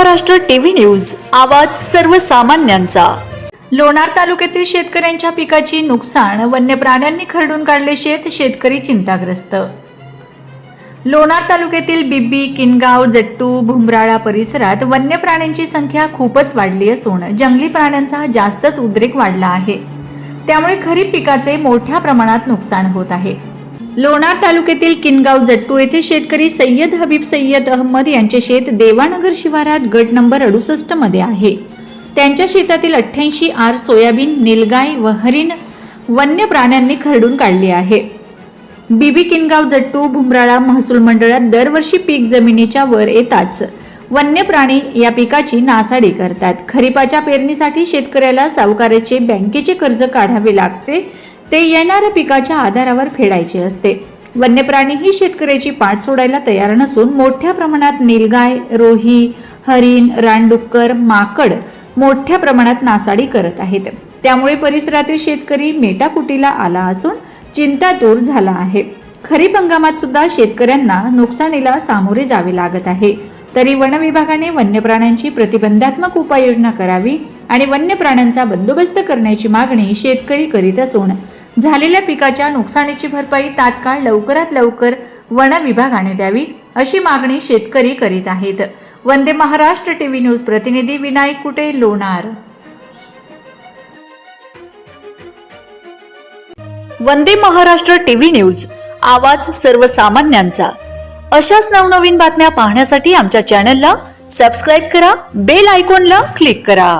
Maharashtra TV news आवाज सर्वसामान्यांचा. लोणार तालुक्यातील शेतकऱ्यांच्या पिकाची नुकसान वन्य प्राण्यांनी खरडून काढले शेत शेतकरी चिंताग्रस्त. लोणार तालुक्यातील बिब्बी किनगाव जट्टू भुमराळा परिसरात वन्य प्राण्यांची संख्या खूपच वाढली असून जंगली प्राण्यांचा जास्तच उद्रेक वाढला आहे. त्यामुळे खरीप पिकाचे मोठ्या प्रमाणात नुकसान होत आहे. लोणार तालुक्यातील किनगाव जट्टू येथे शेतकरी सय्यद हबीब सय्यद अहमद यांचे शेत देवानगर शिवारात गट नंबर अडुसष्टमध्ये आहे. त्यांच्या शेतातील अठ्ठ्याऐंशी आर सोयाबीन निलगाय व हरिण वन्य प्राण्यांनी खरडून काढली आहे. बीबी किनगाव जट्टू भुमराळा महसूल मंडळात दरवर्षी पीक जमिनीच्या वर येताच वन्य प्राणी या पिकाची नासाडी करतात. खरीपाच्या पेरणीसाठी शेतकऱ्याला सावकाराचे बँकेचे कर्ज काढावे लागते. ते येणाऱ्या पिकाच्या आधारावर फेडायचे असते. वन्य प्राणी ही शेतकऱ्याची पाठ सोडायला तयार नसून मोठ्या प्रमाणात नीलगाय रोही हरिण रानडुक्कर माकड मोठ्या प्रमाणात नासाडी करत आहेत. त्यामुळे परिसरातील शेतकरी मेटाकुटीला आला असून चिंता दूर झाला आहे. खरीप हंगामात सुद्धा शेतकऱ्यांना नुकसानीला सामोरे जावे लागत आहे. तरी वन विभागाने वन्य प्राण्यांची प्रतिबंधात्मक उपाययोजना करावी आणि वन्य प्राण्यांचा बंदोबस्त करण्याची मागणी शेतकरी करीत असून झालेल्या पिकाच्या नुकसानीची भरपाई तात्काळ लवकरात लवकर वन विभागाने द्यावी अशी मागणी शेतकरी करीत आहेत. वंदे महाराष्ट्र टीव्ही न्यूज प्रतिनिधी विनायक कुटे लोणार. वंदे महाराष्ट्र टीव्ही न्यूज आवाज सर्वसामान्यांचा. अशाच नवनवीन बातम्या पाहण्यासाठी आमच्या चॅनलला सबस्क्राईब करा बेल आयकॉनला क्लिक करा.